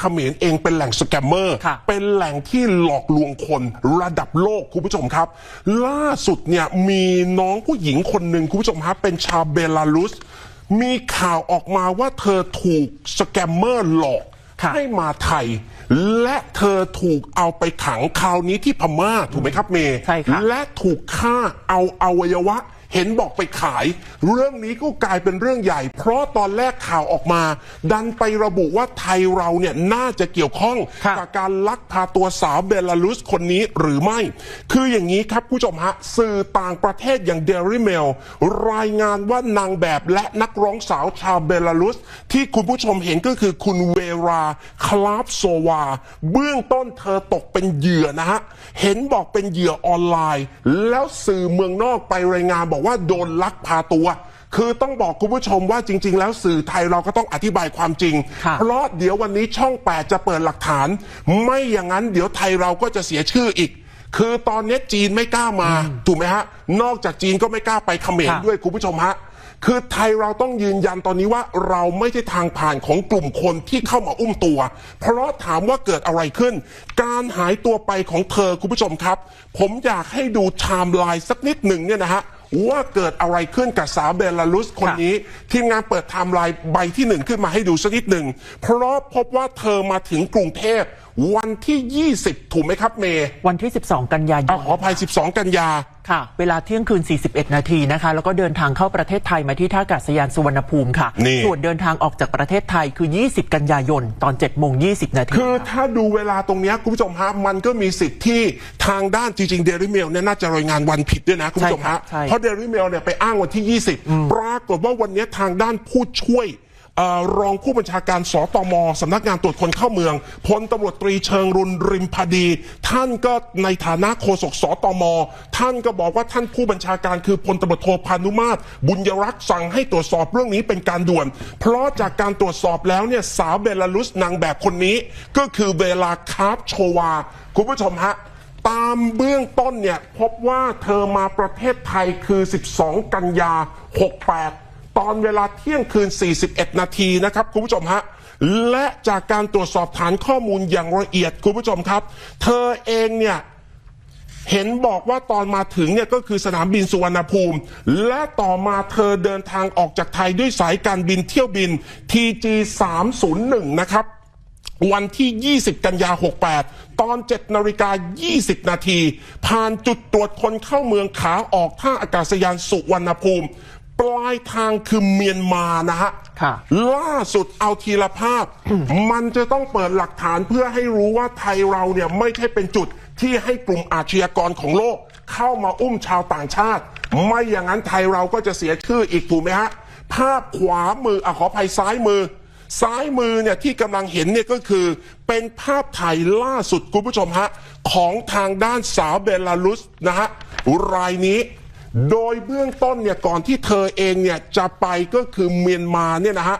เขมรเองเป็นแหล่งสแกมเมอร์ ค่ะ เป็นแหล่งที่หลอกลวงคนระดับโลกคุณผู้ชมครับ ล่าสุดเนี่ยมีน้องผู้หญิงคนหนึ่งคุณผู้ชมครับเป็นชาวเบลารุส มีข่าวออกมาว่าเธอถูกสแกมเมอร์หลอก ค่ะ ให้มาไทย และเธอถูกเอาไปขังคราวนี้ที่พม่าถูกไหมครับเมย์ใช่ค่ะและถูกฆ่าเอาอวัยวะ เห็นบอกไปขาย เรื่องนี้ก็กลายเป็นเรื่องใหญ่ เพราะตอนแรกข่าวออกมา ดันไประบุว่าไทยเราเนี่ยน่าจะเกี่ยวข้องค่ะกับการลักพาตัวสาวเบลารุสคนนี้หรือไม่ คืออย่างนี้ครับผู้ชมฮะสื่อต่างประเทศอย่างเดลิเมลรายงานว่านางแบบและนักร้องสาวชาวเบลารุส ที่คุณผู้ชมเห็นก็คือคุณเวราคลาฟโซวา เบื้องต้นเธอตกเป็นเหยื่อนะฮะเห็นบอกเป็นเหยื่อออนไลน์ แล้วสื่อเมืองนอกไปรายงานบอกว่าโดนลักพาตัว คือต้องบอกคุณผู้ชมว่าจริง ๆ แล้วสื่อไทยเราก็ต้องอธิบายความจริงค่ะเพราะเดี๋ยววันนี้ช่อง 8 จะเปิดหลักฐาน ไม่อย่างนั้นเดี๋ยวไทยเราก็จะเสียชื่ออีกคือตอนนี้จีนไม่กล้ามา ถูกไหมฮะ นอกจากจีนก็ไม่กล้าไปเขมรค่ะด้วยคุณผู้ชมฮะ คือไทยเราต้องยืนยันตอนนี้ว่าเราไม่ใช่ทางผ่านของกลุ่มคนที่เข้ามาอุ้มตัว เพราะถามว่าเกิดอะไรขึ้น การหายตัวไปของเธอคุณผู้ชมครับ ผมอยากให้ดูไทม์ไลน์สักนิดหนึ่งเนี่ยนะฮะว่าเกิดอะไรขึ้นกับสาวเบลารุสคนนี้ ทีมงานเปิดไทม์ไลน์ใบที่หนึ่งขึ้นมาให้ดูสักนิดหนึ่ง เพราะพบว่าเธอมาถึงกรุงเทพวันที่ 20 ถูกไหมครับเมย์วันที่ 12 กันยายอะนขออภัย 12 กันยา ค่ะ เวลาเที่ยงคืน 41 นาทีนะคะ แล้วก็เดินทางเข้าประเทศไทยมาที่ท่าอากาศยานสุวรรณภูมิค่ะ นี่ ส่วนเดินทางออกจากประเทศไทยคือ 20 กันยายน ตอน7โมง20 นาที คือถ้าดูเวลาตรงเนี้ยคุณผู้ชมฮะมันก็มีสิทธิ์ที่ทางด้านจริงๆเดลิเมลเนี่ยน่าจะรายงานวันผิดด้วยนะคุณผู้ชมใช่ครัฮะบใช่ เพราะเดลิเมลเนี่ยไปอ้างวันที่ 20 ปรากฏว่าวันเนี้ยทางด้านผู้ช่วยเอ่อ รองผู้บัญชาการสตมสำนักงานตรวจคนเข้าเมืองพลตำรวจตรีเชิงรุนริมพดี ท่านก็ในฐานะโฆษกสตม ท่านก็บอกว่าท่านผู้บัญชาการคือพลตำรวจโทพานุมาตรบุญยรักษ์สั่งให้ตรวจสอบเรื่องนี้เป็นการด่วน เพราะจากการตรวจสอบแล้วเนี่ยสาวเบลารุสนางแบบคนนี้ ก็คือเวลาคาร์ฟโชวา คุณผู้ชมฮะตามเบื้องต้นเนี่ยพบว่าเธอมาประเทศไทยคือ 12 กันยา 68 ตอนเวลาเที่ยงคืน 41 นาทีนะครับคุณผู้ชมฮะและจากการตรวจสอบฐานข้อมูลอย่างละเอียดคุณผู้ชมครับ เธอเองเนี่ยเห็นบอกว่าตอนมาถึงเนี่ยก็คือสนามบินสุวรรณภูมิ และต่อมาเธอเดินทางออกจากไทยด้วยสายการบินเที่ยวบิน TG 301นะครับวันที่ 20 กันยา 68 ตอน 7 นาฬิกา 20 นาที ผ่านจุดตรวจคนเข้าเมืองขาออกท่าอากาศยานสุวรรณภูมิ ปลายทางคือเมียนมานะฮะค่ะล่าสุดเอาทีละภาพ มันจะต้องเปิดหลักฐานเพื่อให้รู้ว่าไทยเราเนี่ยไม่ใช่เป็นจุดที่ให้กลุ่มอาชญากรของโลก เข้ามาอุ้มชาวต่างชาติ ไม่อย่างนั้นไทยเราก็จะเสียชื่ออีกถูกไหมฮะ ภาพขวามืออะขออภัยซ้ายมือ ซ้ายมือเนี่ยที่กำลังเห็นเนี่ยก็คือ เป็นภาพถ่ายล่าสุดคุณผู้ชมฮะ ของทางด้านสาวเบลารุสนะฮะรายนี้ โดยเบื้องต้นเนี่ยก่อนที่เธอเองเนี่ยจะไปก็คือเมียนมาเนี่ยนะฮะ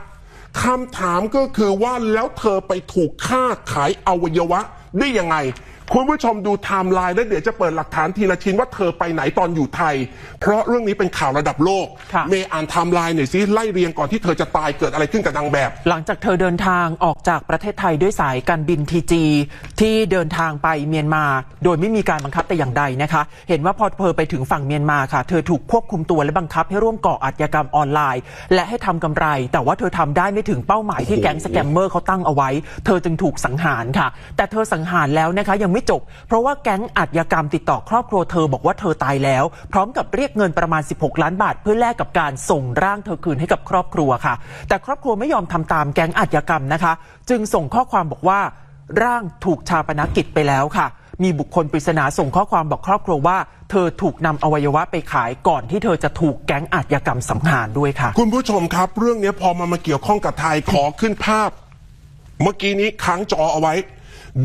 คำถามก็คือว่าแล้วเธอไปถูกฆ่าขายอวัยวะได้ยังไง คุณผู้ชมดูไทม์ไลน์แล้วเดี๋ยวจะเปิดหลักฐานทีละชิ้นว่าเธอไปไหนตอนอยู่ไทย เพราะเรื่องนี้เป็นข่าวระดับโลก ค่ะ เมย์อ่านไทม์ไลน์หน่อยสิไล่เรียงก่อนที่เธอจะตายเกิดอะไรขึ้นกับนางแบบ หลังจากเธอเดินทางออกจากประเทศไทยด้วยสายการบินทีจีที่เดินทางไปเมียนมา โดยไม่มีการบังคับแต่อย่างใดนะคะ เห็นว่าพอเธอไปถึงฝั่งเมียนมาค่ะ เธอถูกควบคุมตัวและบังคับให้ร่วมก่ออาชญากรรมออนไลน์ และให้ทำกำไร แต่ว่าเธอทำได้ไม่ถึงเป้าหมายที่แก๊งสแกมเมอร์เขาตั้งเอาไว้ เธอจึงถูกสังหารค่ะ แต่เธอสังหารแล้วนะคะยังไม่จบ เพราะว่าแก๊งอาชญากรรมติดต่อครอบครัวเธอบอกว่าเธอตายแล้ว พร้อมกับเรียกเงินประมาณ 16 ล้านบาท เพื่อแลกกับการส่งร่างเธอคืนให้กับครอบครัวค่ะ แต่ครอบครัวไม่ยอมทำตามแก๊งอาชญากรรมนะคะ จึงส่งข้อความบอกว่าร่างถูกชาปนกิจไปแล้วค่ะ มีบุคคลปริศนาส่งข้อความบอกครอบครัวว่า เธอถูกนำอวัยวะไปขายก่อนที่เธอจะถูกแก๊งอาชญากรรมสังหารด้วยค่ะ คุณผู้ชมครับ เรื่องนี้พอมันมาเกี่ยวข้องกับไทยขอขึ้นภาพ เมื่อกี้นี้ค้างจอเอาไว้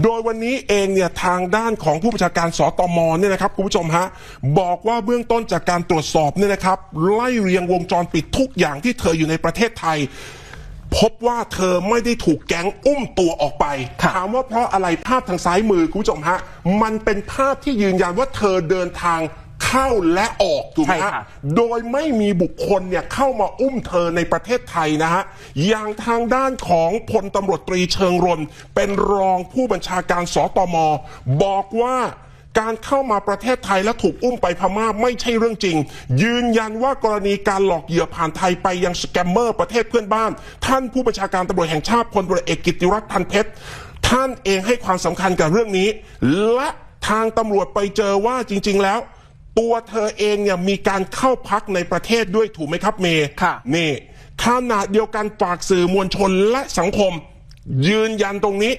โดยวันนี้เองเนี่ยทางด้านของผู้บัญชาการสตมเนี่ยนะครับคุณผู้ชมฮะบอกว่าเบื้องต้นจากการตรวจสอบเนี่ยนะครับไล่เรียงวงจรปิดทุกอย่างที่เธออยู่ในประเทศไทย พบว่าเธอไม่ได้ถูกแก๊งอุ้มตัวออกไปครับถามว่าเพราะอะไรภาพทางซ้ายมือคุณผู้ชมฮะมันเป็นภาพที่ยืนยันว่าเธอเดินทางข เข้าและออกถูกไหมใช่ฮะค่ะ โดยไม่มีบุคคลเนี่ยเข้ามาอุ้มเธอในประเทศไทยนะฮะอย่างทางด้านของพลตำรวจตรีเชิงรนเป็นรองผู้บัญชาการสตม บอกว่าการเข้ามาประเทศไทยและถูกอุ้มไปพม่าไม่ใช่เรื่องจริง ยืนยันว่ากรณีการหลอกเหยื่อผ่านไทยไปยังสแกมเมอร์ประเทศเพื่อนบ้าน ท่านผู้บัญชาการตำรวจแห่งชาติพลตำรวจเอกกิตติรัตน์พันเพชร ท่านเองให้ความสำคัญกับเรื่องนี้ และทางตำรวจไปเจอว่าจริง ๆ แล้ว ตัวเธอเองเนี่ยมีการเข้าพักในประเทศด้วยถูกไหมครับเมย์ค่ะ นี่ขณะเดียวกันฝากสื่อมวลชนและสังคม ยืนยันตรงนี้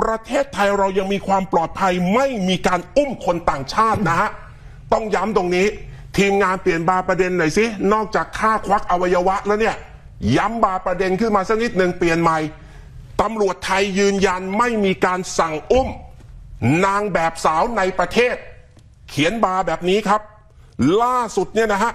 ประเทศไทยเรายังมีความปลอดภัยไม่มีการอุ้มคนต่างชาตินะฮะต้องย้ำตรงนี้ ทีมงานเปลี่ยนบาร์ประเด็นหน่อยสินอกจากค่าควักอวัยวะแล้วเนี่ย ย้ำบาร์ประเด็นขึ้นมาสักนิดหนึ่งเปลี่ยนใหม่ตำรวจไทยยืนยันไม่มีการสั่งอุ้ม นางแบบสาวในประเทศ เขียนบาร์แบบนี้ครับ ล่าสุดเนี่ยนะฮะ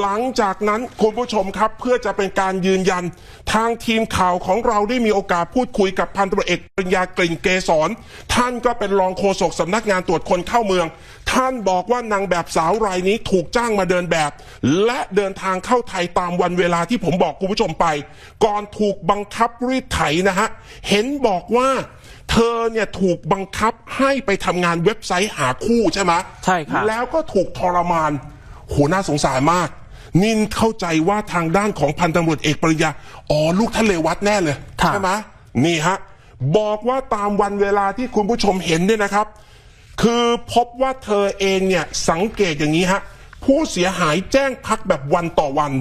หลังจากนั้นคุณผู้ชมครับ เพื่อจะเป็นการยืนยัน ทางทีมข่าวของเราได้มีโอกาสพูดคุยกับพันตำรวจเอกปริญญากลิ่นเกษรท่านก็เป็นรองโฆษกสำนักงานตรวจคนเข้าเมือง ท่านบอกว่านางแบบสาวรายนี้ถูกจ้างมาเดินแบบ และเดินทางเข้าไทยตามวันเวลาที่ผมบอกคุณผู้ชมไป ก่อนถูกบังคับรีดไถนะฮะเห็นบอกว่า เธอเนี่ยถูกบังคับให้ไปทำงานเว็บไซต์หาคู่ใช่ไหมใช่ครับ แล้วก็ถูกทรมานโหน่าสงสารมาก นินเข้าใจว่าทางด้านของพันตำรวจเอกปริญญาอ๋อลูกท่านเลวัตแน่เลยค่ะ ใช่ไหมนี่ฮะบอกว่าตามวันเวลาที่คุณผู้ชมเห็นเนี่ยนะครับ คือพบว่าเธอเองเนี่ยสังเกตอย่างนี้ฮะผู้เสียหายแจ้งพักแบบวันต่อวัน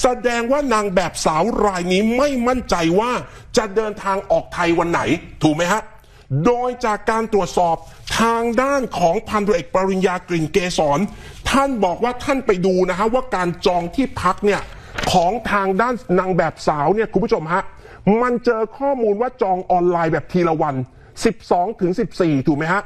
แสดงว่านางแบบสาวรายนี้ไม่มั่นใจว่าจะเดินทางออกไทยวันไหน ถูกไหมฮะ โดยจากการตรวจสอบทางด้านของพันตรวจเอกปริญญากลิ่นเกษรท่านบอกว่าท่านไปดูนะฮะว่าการจองที่พักเนี่ยของทางด้านนางแบบสาวเนี่ยคุณผู้ชมฮะมันเจอข้อมูลว่าจองออนไลน์แบบทีละวัน 12ถึง14 ถูกไหมฮะ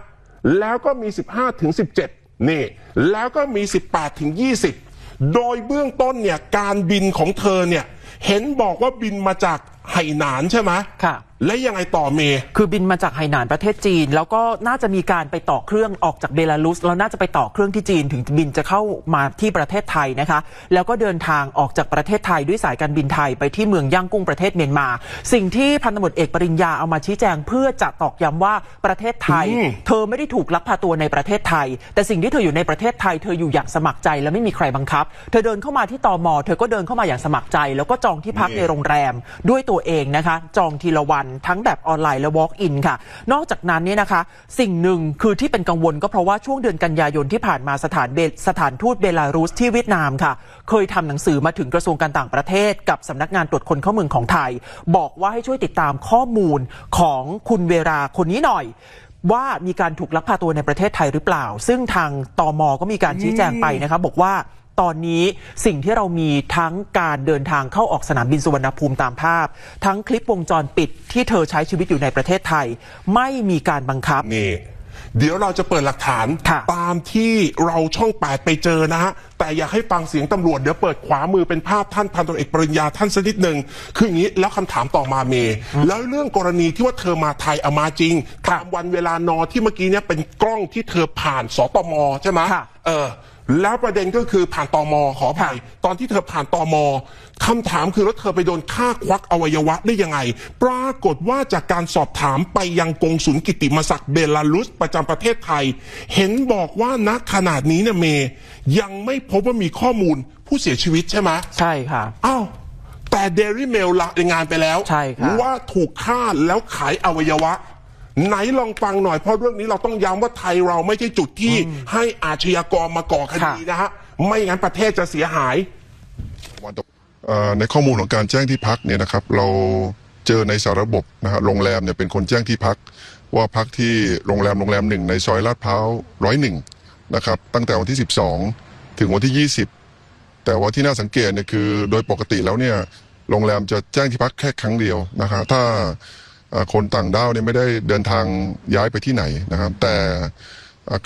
แล้วก็มี 15ถึง17 นี่ แล้วก็มี 18ถึง20 โดยเบื้องต้นเนี่ยการบินของเธอเนี่ยเห็นบอกว่าบินมาจากไหหนานใช่ไหมค่ะ และยังไงต่อเมย์คือบินมาจากไหหนานประเทศจีน แล้วก็น่าจะมีการไปต่อเครื่องออกจากเบลารุสแล้วน่าจะไปต่อเครื่องที่จีนถึงบินจะเข้ามาที่ประเทศไทยนะคะ แล้วก็เดินทางออกจากประเทศไทยด้วยสายการบินไทยไปที่เมืองย่างกุ้งประเทศเมียนมา สิ่งที่พันตำรวจเอกปริญญาเอามาชี้แจงเพื่อจะตอกย้ำว่าประเทศไทยอืมเธอไม่ได้ถูกลักพาตัวในประเทศไทย แต่สิ่งที่เธออยู่ในประเทศไทยเธออยู่อย่างสมัครใจและไม่มีใครบังคับ เธอเดินเข้ามาที่ตมเธอก็เดินเข้ามาอย่างสมัครใจ แล้วก็จองที่พักในโรงแรมด้วยตัวเองนะคะ จองทีละวันทั้งแบบออนไลน์และ walk in ค่ะ นอกจากนั้นเนี่ยนะคะ สิ่งหนึ่งคือที่เป็นกังวลก็เพราะว่าช่วงเดือนกันยายนที่ผ่านมาสถานเบสถานทูตเบลารุสที่เวียดนามค่ะ เคยทำหนังสือมาถึงกระทรวงการต่างประเทศ กับสำนักงานตรวจคนเข้าเมืองของไทย บอกว่าให้ช่วยติดตามข้อมูลของคุณเวราคนนี้หน่อยว่ามีการถูกลักพาตัวในประเทศไทยหรือเปล่า ซึ่งทางตอมก็มีการชี้แจงไปนะคะบอกว่า ตอนนี้สิ่งที่เรามีทั้งการเดินทางเข้าออกสนามบินสุวรรณภูมิตามภาพ ทั้งคลิปวงจรปิดที่เธอใช้ชีวิตอยู่ในประเทศไทย ไม่มีการบังคับ นี่เดี๋ยวเราจะเปิดหลักฐานค่ะ ตามที่เราช่องแปดไปเจอนะฮะ แต่อยากให้ฟังเสียงตำรวจ เดี๋ยวเปิดขวามือเป็นภาพท่านพันตำรวจเอกปริญญาท่านสักนิดหนึ่งคืออย่างนี้แล้วคำถามต่อมาเมย์แล้วเรื่องกรณีที่ว่าเธอมาไทยเอามาจริง ตามวันเวลานอที่เมื่อกี้เนี่ยเป็นกล้องที่เธอผ่านสตมใช่ไหมค่ะ เออ แล้วประเด็นก็คือผ่านตอมขออภัยตอนที่เธอผ่านตอมคำถามคือแล้วเธอไปโดนฆ่าควักอวัยวะได้ยังไง ปรากฏว่าจากการสอบถามไปยังกงสุลกิติมศักดิ์เบลารุสประจำประเทศไทย เห็นบอกว่าณขนาดนี้เนี่ยเมย์ยังไม่พบว่ามีข้อมูลผู้เสียชีวิตใช่ไหมใช่ค่ะอ้าวแต่เดลี่เมลรายงานไปแล้วใช่ครับว่าถูกฆ่าแล้วขายอวัยวะ ไหนลองฟังหน่อยเพราะเรื่องนี้เราต้องย้ำว่าไทยเราไม่ใช่จุดที่ให้อาชญากรมาก่อคดีนะฮะไม่งั้นประเทศจะเสียหายวันต่อเอ่อในข้อมูลของการแจ้งที่พักเนี่ยนะครับ เราเจอในสารระบบนะฮะโรงแรมเนี่ยเป็นคนแจ้งที่พัก ว่าพักที่โรงแรมโรงแรมหนึ่งในซอยลาดพร้าวร้อยหนึ่งนะครับตั้งแต่วันที่ 12 ถึงวันที่ 20 แต่ว่าที่น่าสังเกตเนี่ยคือ โดยปกติแล้วเนี่ยโรงแรมจะแจ้งที่พักแค่ครั้งเดียวนะครับถ้าเอ่อ คนต่างด้าวเนี่ยไม่ได้เดินทางย้ายไปที่ไหนนะครับ แต่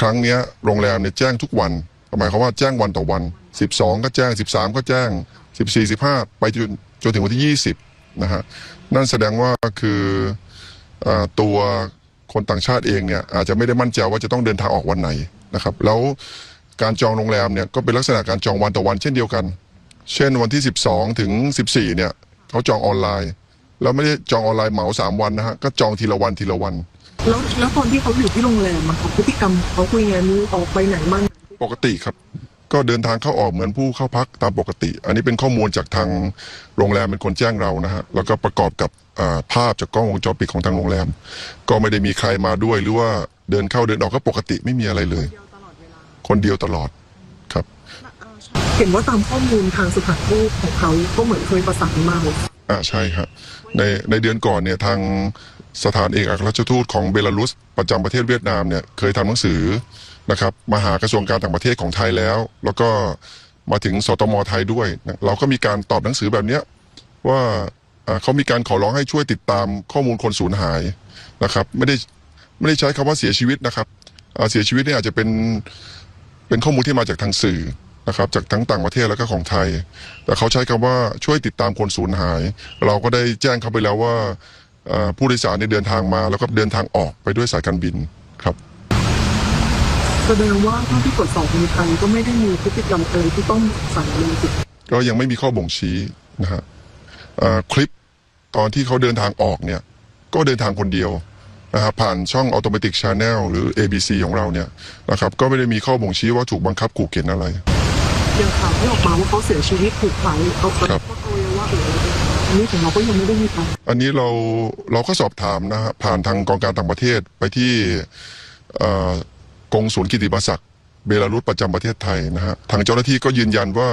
ครั้งนี้โรงแรมเนี่ยแจ้งทุกวันหมายความว่าแจ้งวันต่อวัน 12 ก็แจ้ง 13 ก็แจ้ง 14 15 ไปจนจนถึงวันที่ 20นะฮะนั่นแสดงว่าคือเออตัวคนต่างชาติเองเนี่ยอาจจะไม่ได้มั่นใจว่าจะต้องเดินทางออกวันไหนนะครับ แล้วการจองโรงแรมเนี่ยก็เป็นลักษณะการจองวันต่อวันเช่นเดียวกัน เช่นวันที่ 12 ถึง 14 เนี่ยเขาจองออนไลน์ แล้วไม่ได้จองออนไลน์เหมา3วันนะฮะก็จองทีละวันทีละวัน แล้วแล้วตอนที่เขาอยู่ที่โรงแรมอะค่ะพฤติกรรมเขาคุยไงมีออกไปไหนบ้างปกติครับ ก็เดินทางเข้าออกเหมือนผู้เข้าพักตามปกติ อันนี้เป็นข้อมูลจากทางโรงแรมเป็นคนแจ้งเรานะฮะแล้วก็ประกอบกับอ่าภาพจากกล้องวงจรปิดของทางโรงแรม ก็ไม่ได้มีใครมาด้วยหรือว่าเดินเข้าเดินออกก็ปกติไม่มีอะไรเลย คนเดียวตลอดครับ เห็นว่าตามข้อมูลทางสถานทูตของเขาก็เหมือนเคยประสานมา อ่าใช่ครับในในเดือนก่อนเนี่ยทางสถานเอกอัครราชทูตของเบลารุสประจำประเทศเวียดนามเนี่ยเคยทำหนังสือนะครับมาหากระทรวงการต่างประเทศของไทยแล้ว แล้วก็มาถึงสตมไทยด้วยนะเราก็มีการตอบหนังสือแบบเนี้ยว่าอ่าเขามีการขอร้องให้ช่วยติดตามข้อมูลคนสูญหายนะครับไม่ได้ไม่ได้ใช้คำว่าเสียชีวิตนะครับอ่าเสียชีวิตเนี่ยอาจจะเป็นเป็นข้อมูลที่มาจากทางสื่อ นะครับจากทั้งต่างประเทศแล้วก็ของไทย แต่เขาใช้คำว่าช่วยติดตามคนสูญหาย เราก็ได้แจ้งเขาไปแล้วว่าเอ่อผู้โดยสารเนี่ยเดินทางมาแล้วก็เดินทางออกไปด้วยสายการบินครับแสดงว่าเท่าที่ตรวจสอบในไทยก็ไม่ได้มีพฤติกรรมอะไรที่ต้องสั่งเลยสิก็ยังไม่มีข้อบ่งชี้นะฮะเอ่อคลิปตอนที่เขาเดินทางออกเนี่ยก็เดินทางคนเดียวนะครับผ่านช่อง Automatic Channel หรือ ABC ของเราเนี่ยนะครับก็ไม่ได้มีข้อบ่งชี้ว่าถูกบังคับขู่เข็นอะไร อย่างข่าวที่ออกมาว่าเขาเสียชีวิตถูกเผาเขาเขาครับก็โวยว่าเอออันนี้ของเราก็ยังไม่ได้มีการอันนี้เราเราก็สอบถามนะฮะผ่านทางกองการต่างประเทศไปที่เอ่อกงศูนย์กิติมศักดิ์เบลารุสประจำประเทศไทยนะฮะทางเจ้าหน้าที่ก็ยืนยันว่า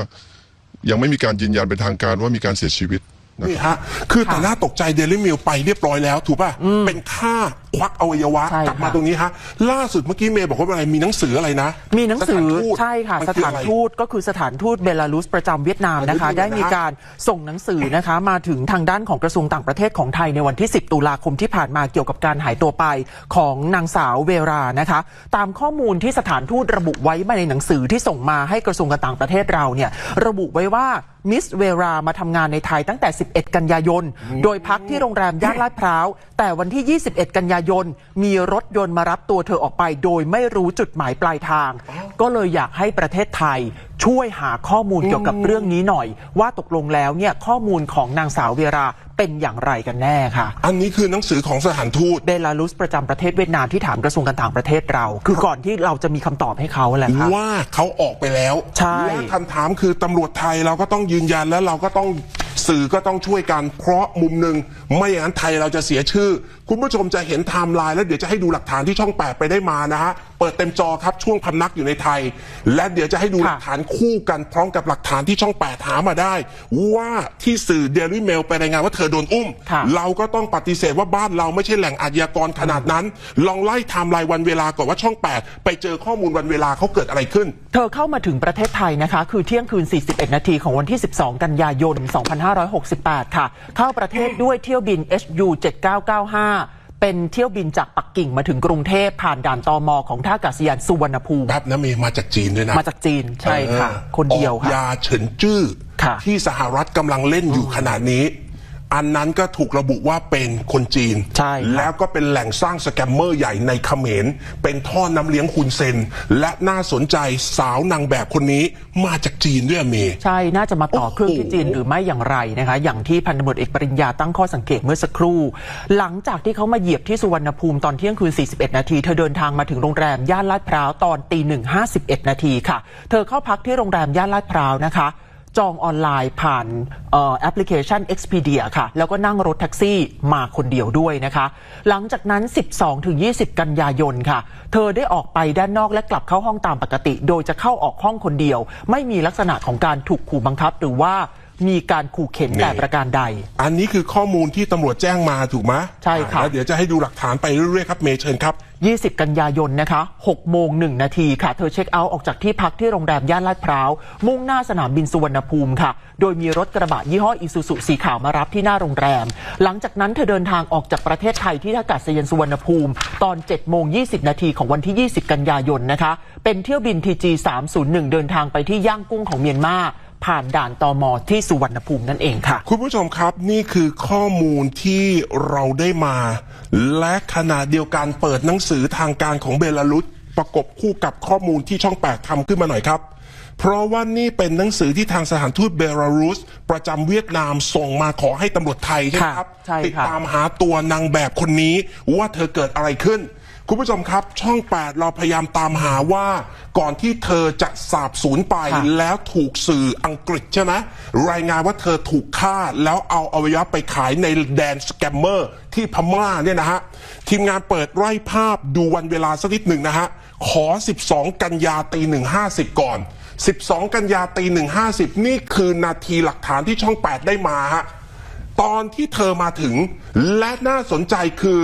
ยังไม่มีการยืนยันเป็นทางการว่ามีการเสียชีวิต นะครับนี่ฮะคือแต่น่าตกใจเดลิมิลไปเรียบร้อยแล้ว ถูกป่ะ เป็นค่าควักอวัยวะ ใช่กลับมาค่ะ ตรงนี้ฮะ ล่าสุดเมื่อกี้เมย์บอกว่าอะไรมีหนังสืออะไรนะมีหนังสือสถานทูตใช่ค่ะ มันสคือถานอะไร ทูตก็คือสถานทูตเบลารุสประจำเวียดนามนะคะ อันนี้ดูได้นะมีการส่งหนังสือนะคะ มาถึงทางด้านของกระทรวงต่างประเทศของไทยในวันที่ 10 ตุลาคมที่ผ่านมาเกี่ยวกับการหายตัวไปของนางสาวเวรานะคะ ตามข้อมูลที่สถานทูตระบุไว้มาในหนังสือที่ส่งมาให้กระทรวงการต่างประเทศเราเนี่ยระบุไว้ว่า มิสเวรามาทำงานในไทยตั้งแต่ 11 กันยายน โดยพักที่โรงแรมย่านลาดพร้าว แต่วันที่ 21 กันยายน มีรถยนต์มารับตัวเธอออกไป โดยไม่รู้จุดหมายปลายทาง ก็เลยอยากให้ประเทศไทยช่วยหาข้อมูลเกี่ยวกับเรื่องนี้หน่อย ว่าตกลงแล้วเนี่ยข้อมูลของนางสาวเวรา เป็นอย่างไรกันแน่ค่ะ อันนี้คือหนังสือของสถานทูตเบลารุสประจำประเทศเวียดนามที่ถามกระทรวงการต่างประเทศเรา คือก่อนที่เราจะมีคำตอบให้เขาแหละค่ะว่าเขาออกไปแล้วใช่และคำถามคือตำรวจไทยเราก็ต้องยืนยันแล้วเราก็ต้องสื่อก็ต้องช่วยกันเพราะมุมหนึ่งไม่อย่างนั้นไทยเราจะเสียชื่อ คุณผู้ชมจะเห็นไทม์ไลน์แล้วเดี๋ยวจะให้ดูหลักฐานที่ช่องแปดไปได้มานะฮะเปิดเต็มจอครับช่วงพำนักอยู่ในไทย และเดี๋ยวจะให้ดูหลักฐานคู่กันพร้อมกับหลักฐานที่ช่องแปดหามาได้ ว่าที่สื่อเดลี่เมลไปรายงานว่าเธอโดนอุ้มค่ะเราก็ต้องปฏิเสธว่าบ้านเราไม่ใช่แหล่งอาชญากรขนาดนั้น ลองไล่ไทม์ไลน์วันเวลาก่อนว่าช่อง 8 ไปเจอข้อมูลวันเวลาเขาเกิดอะไรขึ้น เธอเข้ามาถึงประเทศไทยนะคะ คือเที่ยงคืน 41 นาทีของวันที่ 12 กันยายน 2568 ค่ะ เข้าประเทศด้วยเที่ยวบิน HU 7995 เป็นเที่ยวบินจากปักกิ่งมาถึงกรุงเทพผ่านด่านตอมของท่าอากาศยานสุวรรณภูมิแป๊บนะเมย์มาจากจีนด้วยนะมาจากจีนใช่ค่ะเออคนเดียวออกค่ะยาเฉินจื้อค่ะที่สหรัฐกำลังเล่นอยู่ขนาดนี้ อันนั้นก็ถูกระบุว่าเป็นคนจีน ใช่ครับ แล้วก็เป็นแหล่งสร้างสแกมเมอร์ใหญ่ในเขมร เป็นท่อน้ำเลี้ยงคุนเซน และน่าสนใจสาวนางแบบคนนี้มาจากจีนด้วยอะเมย์ใช่ น่าจะมาต่อโอ้โหเครื่องที่จีนหรือไม่อย่างไรนะคะ อย่างที่พันตำรวจเอกปริญญาตั้งข้อสังเกตเมื่อสักครู่ หลังจากที่เขามาเหยียบที่สุวรรณภูมิตอนเที่ยงคืน 41 นาที เธอเดินทางมาถึงโรงแรมย่านลาดพร้าวตอนตีหนึ่งห้าสิบเอ็ดนาทีค่ะ เธอเข้าพักที่โรงแรมย่านลาดพร้าวนะคะ จองออนไลน์ผ่านออแอปพลิเคชัน Expedia ค่ะ แล้วก็นั่งรถแท็กซี่มาคนเดียวด้วยนะคะ หลังจากนั้น 12-20 กันยายนค่ะ เธอได้ออกไปด้านนอกและกลับเข้าห้องตามปกติ โดยจะเข้าออกห้องคนเดียว ไม่มีลักษณะของการถูกขู่บังคับหรือว่า มีการขู่เข็นแต่ประการใด อันนี้คือข้อมูลที่ตำรวจแจ้งมาถูกไหมใช่ค่ะแล้วเดี๋ยวจะให้ดูหลักฐานไปเรื่อยๆครับเมย์เชิญครับ 20 กันยายนนะคะ6โมง1นาทีค่ะ เธอเช็คเอาท์ออกจากที่พักที่โรงแรมย่านลาดพร้าว มุ่งหน้าสนามบินสุวรรณภูมิค่ะ โดยมีรถกระบะยี่ห้ออิซูซุสีขาวมารับที่หน้าโรงแรม หลังจากนั้นเธอเดินทางออกจากประเทศไทยที่ท่าอากาศยานสุวรรณภูมิ ตอน7โมง20 นาทีของวันที่ 20 กันยายนนะคะ เป็นเที่ยวบิน TG 301 เดินทางไปที่ย่างกุ้งของเมียนมา ผ่านด่านตอมที่สุวรรณภูมินั่นเองค่ะ คุณผู้ชมครับนี่คือข้อมูลที่เราได้มา และขณะเดียวกันเปิดหนังสือทางการของเบลารุสประกบคู่กับข้อมูลที่ช่อง8ทำขึ้นมาหน่อยครับ เพราะว่านี่เป็นหนังสือที่ทางสถานทูตเบลารุส ประจำเวียดนามส่งมาขอให้ตำรวจไทยใช่ไหมครับค่ะใช่ค่ะติดตามหาตัวนางแบบคนนี้ว่าเธอเกิดอะไรขึ้น คุณผู้ชมครับ ช่อง 8 เราพยายามตามหาว่าก่อนที่เธอจะสาบสูญไปค่ะแล้วถูกสื่ออังกฤษใช่ไหมรายงานว่าเธอถูกฆ่าแล้วเอาอวัยวะไปขายในแดนสแกมเมอร์ที่พม่าเนี่ยนะฮะ ทีมงานเปิดไล่ภาพดูวันเวลาสักนิดหนึ่งนะฮะ ขอ 12 กันยาตีหนึ่งห้าสิบก่อน 12 กันยาตีหนึ่งห้าสิบนี่คือนาทีหลักฐานที่ช่อง 8 ได้มาฮะตอนที่เธอมาถึงและน่าสนใจคือ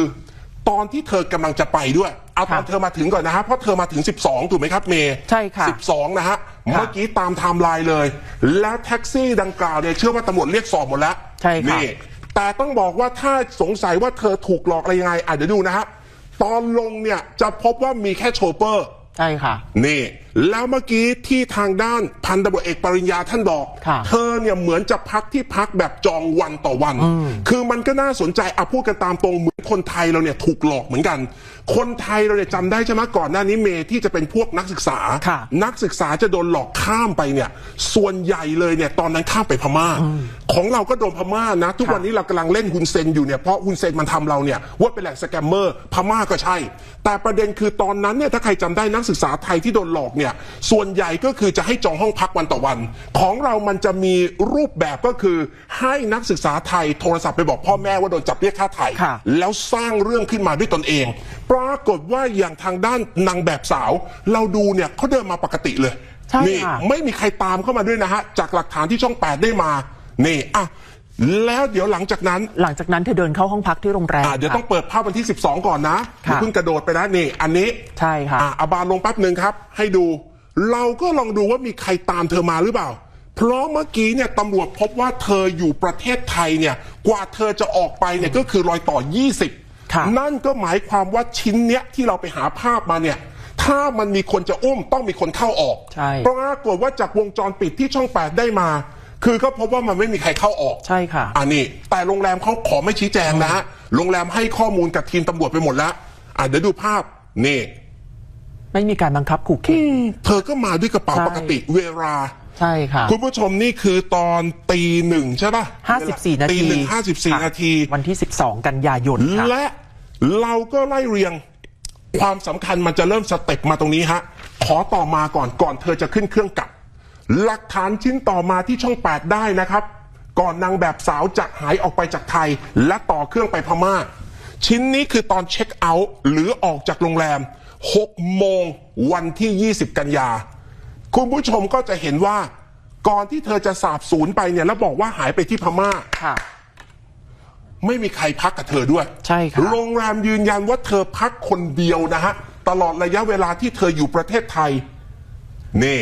ตอนที่เธอกำลังจะไปด้วย เอาตอนค่ะเธอมาถึงก่อนนะฮะเพราะเธอมาถึง 12 ถูกไหมครับเมย์ใช่ค่ะ 12 นะฮะ เมื่อกี้ตามไทม์ไลน์เลย แล้วแท็กซี่ดังกล่าวเนี่ยเชื่อว่าตำรวจเรียกสอบหมดแล้วใช่ค่ะนี่แต่ต้องบอกว่าถ้าสงสัยว่าเธอถูกหลอกอะไรยังไงอะเดี๋ยวดูนะฮะตอนลงเนี่ยจะพบว่ามีแค่โชเปอร์ใช่ค่ะ นี่ แล้วเมื่อกี้ที่ทางด้านพันตำรวจเอกปริญญาท่านบอก ค่ะเธอเนี่ยเหมือนจะพักที่พักแบบจองวันต่อวันคือมันก็น่าสนใจอะพูดกันตามตรงเหมือนคนไทยเราเนี่ยถูกหลอกเหมือนกัน คนไทยเราเนี่ยจำได้ใช่ไหมก่อนหน้านี้เมย์ที่จะเป็นพวกนักศึกษา ค่ะ นักศึกษาจะโดนหลอกข้ามไปเนี่ย ส่วนใหญ่เลยเนี่ยตอนนั้นข้ามไปพม่า ของเราก็โดนพม่านะ ทุกค่ะวันนี้เรากำลังเล่นฮุนเซนอยู่เนี่ยเพราะฮุนเซนมันทำเราเนี่ยว่าเป็นแหล่งสแกมเมอร์พม่าก็ใช่ แต่ประเด็นคือตอนนั้นเนี่ยถ้าใครจำได้นักศึกษาไทยที่โดนหลอกเนี่ยส่วนใหญ่ก็คือจะให้จองห้องพักวันต่อวัน ของเรามันจะมีรูปแบบก็คือให้นักศึกษาไทยโทรศัพท์ไปบอกพ่อแม่ว่าโดนจับเรียกค่าไถ่ค่ะแล้วสร้างเรื่องขึ้นมาด้วยตนเอง ปรากฏว่าอย่างทางด้านนางแบบสาว เราดูเนี่ยเขาเดินมาปกติเลยใช่นี่ค่ะไม่มีใครตามเข้ามาด้วยนะฮะจากหลักฐานที่ช่องแปดได้มานี่อะ แล้วเดี๋ยวหลังจากนั้นหลังจากนั้นเธอเดินเข้าห้องพักที่โรงแรมอะเดี๋ยวค่ะต้องเปิดภาพวันที่ 12 ก่อนนะอย่าค่ะเพิ่งกระโดดไปนะนี่ อันนี้ใช่ค่ะอะอาบานลงแป๊บหนึ่งครับ ให้ดู เราก็ลองดูว่ามีใครตามเธอมาหรือเปล่า เพราะเมื่อกี้เนี่ยตำรวจพบว่าเธออยู่ประเทศไทยเนี่ย กว่าเธอจะออกไปเนี่ยก็คือรอยต่อ 20ค่ะนั่นก็หมายความว่าชิ้นเนี้ยที่เราไปหาภาพมาเนี่ยถ้ามันมีคนจะอุ้มต้องมีคนเข้าออกใช่ปรากฏว่าจากวงจรปิดที่ช่อง 8 ได้มา คือก็พบว่ามันไม่มีใครเข้าออกใช่ค่ะ อันนี้แต่โรงแรมเขาขอไม่ชี้แจงนะฮะโรงแรมให้ข้อมูลกับทีมตำรวจไปหมดแล้วอะเดี๋ยวดูภาพนี่ไม่มีการบังคับขู่เข็นเธอก็มาด้วยกระเป๋าใช่ปกติเวลา ใช่ค่ะ คุณผู้ชมนี่คือตอนตีหนึ่งใช่ป่ะ54นาตีทีหนึ่งห้าสิบสี่ค่ะนาที วันที่12กันยายนค่ะและเราก็ไล่เรียง ความสำคัญมันจะเริ่มสเต็ปมาตรงนี้ฮะ ขอต่อมาก่อนก่อนเธอจะขึ้นเครื่องกลับ หลักฐานชิ้นต่อมาที่ช่อง 8 ได้นะครับ ก่อนนางแบบสาวจะหายออกไปจากไทย และต่อเครื่องไปพม่า ชิ้นนี้คือตอนเช็คเอาท์หรือออกจากโรงแรม 6 โมงวันที่ 20 กันยา คุณผู้ชมก็จะเห็นว่า ก่อนที่เธอจะสาบสูญไปเนี่ยแล้วบอกว่าหายไปที่พม่า ค่ะ ไม่มีใครพักกับเธอด้วยใช่ค่ะโรงแรมยืนยันว่าเธอพักคนเดียวนะฮะ ตลอดระยะเวลาที่เธออยู่ประเทศไทย นี่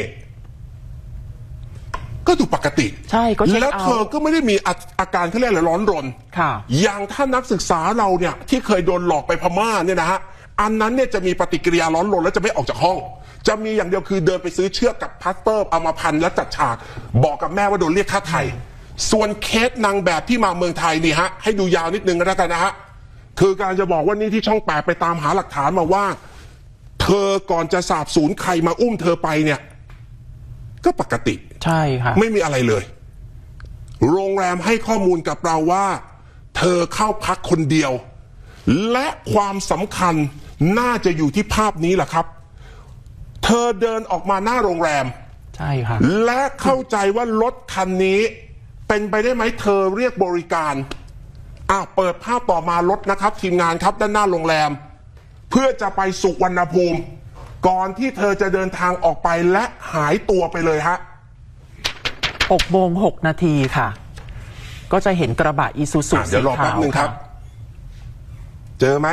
ก็ดูปกติใช่ก็เช็คแล้วเอาเธอก็ไม่ได้มีอาอาการเขาเรียกอะไรร้อนรน ค่ะ อย่างถ้านักศึกษาเราเนี่ยที่เคยโดนหลอกไปพม่าเนี่ยนะฮะอันนั้นเนี่ยจะมีปฏิกิริยาร้อนรนแล้วจะไม่ออกจากห้อง จะมีอย่างเดียวคือเดินไปซื้อเชือกกับพลาสเตอร์เอามาพันแล้วจัดฉาก บอกกับแม่ว่าโดนเรียกค่าไทย ส่วนเคสนางแบบที่มาเมืองไทยนี่ฮะให้ดูยาวนิดนึงก็แล้วกันนะฮะคือการจะบอกว่านี่ที่ช่องแปดไปตามหาหลักฐานมาว่า เธอก่อนจะสาบสูญใครมาอุ้มเธอไปเนี่ย ก็ปกติ ใช่ค่ะไม่มีอะไรเลย โรงแรมให้ข้อมูลกับเราว่า เธอเข้าพักคนเดียว และความสำคัญน่าจะอยู่ที่ภาพนี้แหละครับ เธอเดินออกมาหน้าโรงแรม ใช่ค่ะและเข้าใจว่ารถคันนี้ เป็นไปได้ไหมเธอเรียกบริการอะเปิดภาพต่อมารถนะครับ ทีมงานครับด้านหน้าโรงแรม เพื่อจะไปสุวรรณภูมิ ก่อนที่เธอจะเดินทางออกไปและหายตัวไปเลยฮะ 6โมง6นาทีค่ะ ก็จะเห็นกระบะอีซูซูอะเดี๋สียวรอขาแป๊บวหนึ่งครัค่ะบเจอไหม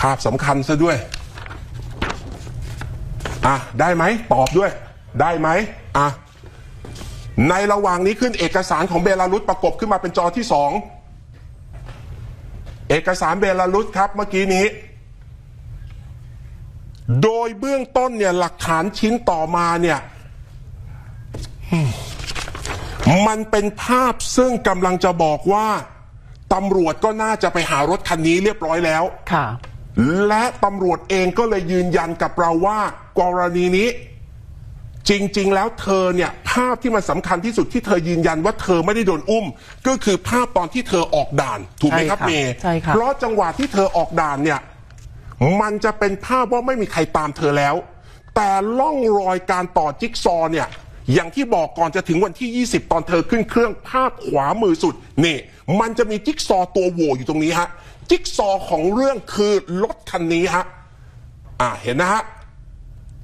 ภาพสำคัญซะด้วย อะ ได้ไหม ตอบด้วย ได้ไหม อะ ในระหว่างนี้ขึ้นเอกสารของเบลารุสประกบขึ้นมาเป็นจอที่สอง เอกสารเบลารุสครับเมื่อกี้นี้ โดยเบื้องต้นเนี่ยหลักฐานชิ้นต่อมาเนี่ยมันเป็นภาพซึ่งกำลังจะบอกว่าตำรวจก็น่าจะไปหารถคันนี้เรียบร้อยแล้วค่ะ และตำรวจเองก็เลยยืนยันกับเราว่า กรณีนี้ จริง ๆ แล้วเธอเนี่ย ภาพที่มันสำคัญที่สุดที่เธอยืนยันว่าเธอไม่ได้โดนอุ้ม ก็คือภาพตอนที่เธอออกด่าน ถูกไหมครับใช่ค่ะเมย์ใช่ค่ะเพราะจังหวะที่เธอออกด่านเนี่ย มันจะเป็นภาพว่าไม่มีใครตามเธอแล้ว แต่ล่องรอยการต่อจิ๊กซอว์เนี่ยอย่างที่บอกก่อนจะถึงวันที่ 20 ตอนเธอขึ้นเครื่องภาพขวามือสุดนี่ มันจะมีจิ๊กซอว์ตัวโหว่อยู่ตรงนี้ฮะจิ๊กซอว์ของเรื่องคือรถคันนี้ฮะอ่าเห็นนะฮะ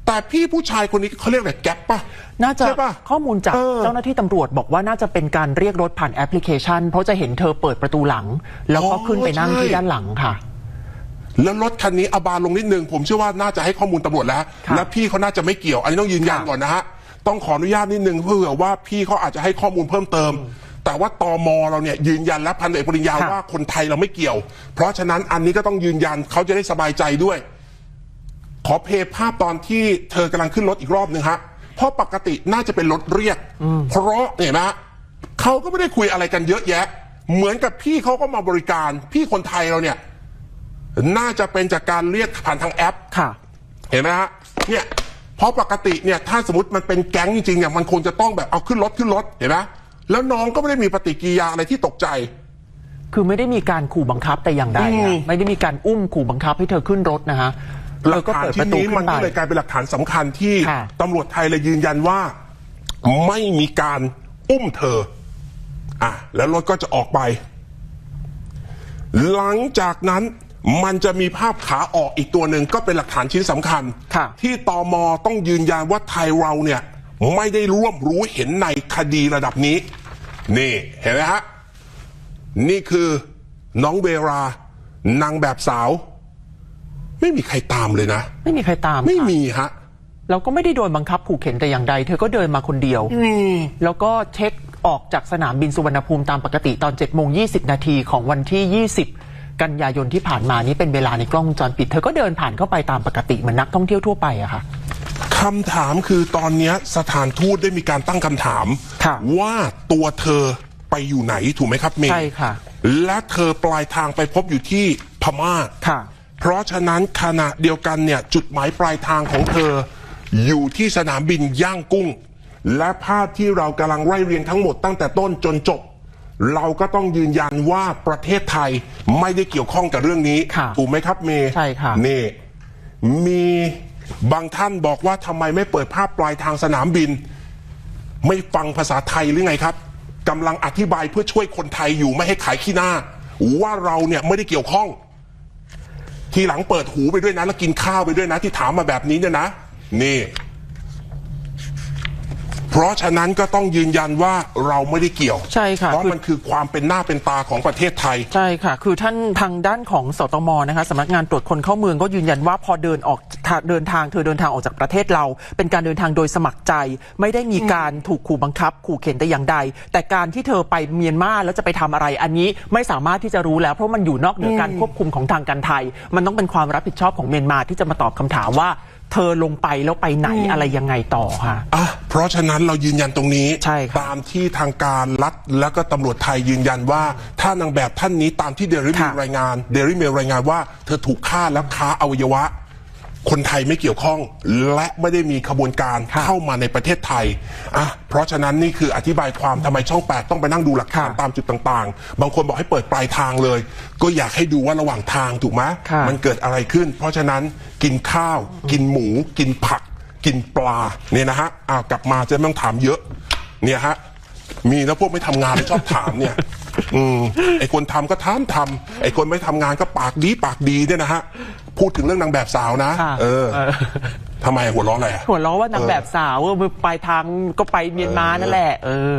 แต่พี่ผู้ชายคนนี้เขาเรียกอะไรแก๊ปป่ะ น่าจะใช่ป่ะข้อมูลจากเออเจ้าหน้าที่ตำรวจบอกว่าน่าจะเป็นการเรียกรถผ่านแอปพลิเคชัน เพราะจะเห็นเธอเปิดประตูหลัง แล้วก็ขึ้นไปนั่งที่ด้านหลังค่ะ แล้วรถคันนี้อาบานลงนิดนึง ผมเชื่อว่าน่าจะให้ข้อมูลตำรวจแล้วค่ะและพี่เขาน่าจะไม่เกี่ยว อันนี้ต้องยืนยันค่ะก่อนนะฮะ ต้องขออนุญาตนิดนึงเพื่อว่าพี่เขาอาจจะให้ข้อมูลเพิ่มเติม แต่ว่าตมเราเนี่ยยืนยันและพันเอกปริญญาค่ะว่าคนไทยเราไม่เกี่ยว เพราะฉะนั้นอันนี้ก็ต้องยืนยันเขาจะได้สบายใจด้วย ขอเพลย์ภาพตอนที่เธอกำลังขึ้นรถอีกรอบหนึ่งฮะเพราะปกติน่าจะเป็นรถเรียก เพราะเห็นไหมฮะเขาก็ไม่ได้คุยอะไรกันเยอะแยะ เหมือนกับพี่เขาก็มาบริการพี่คนไทยเราเนี่ย น่าจะเป็นจากการเรียกผ่านทางแอป ค่ะ เห็นไหมฮะเนี่ยเพราะปกติเนี่ยถ้าสมมติมันเป็นแก๊งจริงๆเนี่ยมันควรจะต้องแบบเอาขึ้นรถขึ้นรถเห็นไหมแล้วน้องก็ไม่ได้มีปฏิกิริยาอะไรที่ตกใจ คือไม่ได้มีการขู่บังคับแต่อย่างใดอือะม ไม่ได้มีการอุ้มขู่บังคับให้เธอขึ้นรถนะฮะหเธลัอกก็ฐานเปิดปที่ระตูนี้ขึ้มันนไปก็เลยกลายเป็นหลักฐานสำคัญที่ค่ะ ตำรวจไทยเลยยืนยันว่า ไม่มีการอุ้มเธอ อะ แล้วรถก็จะออกไป หลังจากนั้น มันจะมีภาพขาออกอีกตัวหนึ่งก็เป็นหลักฐานชิ้นสำคัญ ค่ะ ที่ตอมอต้องยืนยันว่าไทยเราเนี่ย ไม่ได้ร่วมรู้เห็นในคดีระดับนี้ นี่เห็นไหมฮะ นี่คือน้องเวรานางแบบสาว ไม่มีใครตามเลยนะ ไม่มีใครตามไม่ค่ะมีฮะ เราก็ไม่ได้โดนบังคับขู่เข็นแต่อย่างใด เธอก็เดินมาคนเดียว แล้วก็เช็คออกจากสนามบินสุวรรณภูมิตามปกติตอน7จ็ดโมงยีนาทีของวันที่ 20 กันยายนที่ผ่านมานี้เป็นเวลาในกล้องวงจรปิด เธอก็เดินผ่านเข้าไปตามปกติเหมือนนักท่องเที่ยวทั่วไปอะค่ะคำถามคือตอนเนี้ยสถานทูตได้มีการตั้งคำถามค่ะว่าตัวเธอไปอยู่ไหนถูกไหมครับเมย์ใช่ค่ะ และเธอปลายทางไปพบอยู่ที่พม่าค่ะ เพราะฉะนั้นขณะเดียวกันเนี่ยจุดหมายปลายทางของเธอ อยู่ที่สนามบินย่างกุ้ง และภาพที่เรากำลังไล่เรียงทั้งหมดตั้งแต่ต้นจนจบ เราก็ต้องยืนยันว่าประเทศไทยไม่ได้เกี่ยวข้องกับเรื่องนี้ ค่ะถูกไหมครับเมย์ใช่ค่ะ นี่มีบางท่านบอกว่าทำไมไม่เปิดภาพปลายทางสนามบิน ไม่ฟังภาษาไทยหรือไงครับกำลังอธิบายเพื่อช่วยคนไทยอยู่ไม่ให้ขายขี้หน้า ว่าเราเนี่ยไม่ได้เกี่ยวข้อง ทีหลังเปิดหูไปด้วยนะแล้วกินข้าวไปด้วยนะที่ถามมาแบบนี้เนี่ยนะ นี่ เพราะฉะนั้นก็ต้องยืนยันว่าเราไม่ได้เกี่ยว ใช่ค่ะเพราะคือมันคือความเป็นหน้าเป็นตาของประเทศไทย ใช่ค่ะ คือท่านทางด้านของสตมนะคะสำนักงานตรวจคนเข้าเมืองก็ยืนยันว่าพอเดินออกทาเดินทางเธอเดินทางออกจากประเทศเรา เป็นการเดินทางโดยสมัครใจ ไม่ได้มีการถูกขู่บังคับ ขู่เข็นแต่อย่างใด แต่การที่เธอไปเมียนมาแล้วจะไปทำอะไร อันนี้ไม่สามารถที่จะรู้แล้ว เพราะมันอยู่นอกเหนือการควบคุมของทางการไทย มันต้องเป็นความรับผิดชอบของเมียนมาที่จะมาตอบคำถามว่า เธอลงไปแล้วไปไหนอะไรยังไงต่อค่ะ อะเพราะฉะนั้นเรายืนยันตรงนี้ ใช่ครับ ตามที่ทางการรัฐและก็ตำรวจไทยยืนยันว่า ถ้านางแบบท่านนี้ตามที่เดลิเมค่ะ รายงานเดลิเมรายงานว่า เธอถูกฆ่าแล้วค้าอวัยวะ คนไทยไม่เกี่ยวข้อง และไม่ได้มีขบวนการค่ะเข้ามาในประเทศไทยอะเพราะฉะนั้นนี่คืออธิบายความทำไมช่อง 8 ต้องไปนั่งดูหลักฐานค่ะตามจุดต่างๆ บางคนบอกให้เปิดปลายทางเลย ก็อยากให้ดูว่าระหว่างทางถูกไหมค่ะมันเกิดอะไรขึ้น เพราะฉะนั้นกินข้าว กินหมู กินผัก กินปลาเนี่ยนะฮะอ้าวกลับมาจะไม่ต้องถามเยอะเนี่ยฮะมีนะพวกไม่ทำงานแล้วชอบถามเนี่ย อืมไอคนทำก็ทำทำไอคนไม่ทำงานก็ปากดีปากดีเนี่ยนะฮะ พูดถึงเรื่องนางแบบสาวนะ ค่ะเออเออ ทำไมหัวเร้ออะไรอะ หัวเราะว่านางแบบสาวเออปลายทางก็ไปเมียนมานั่นแหละเออ